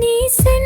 നീ സെൻ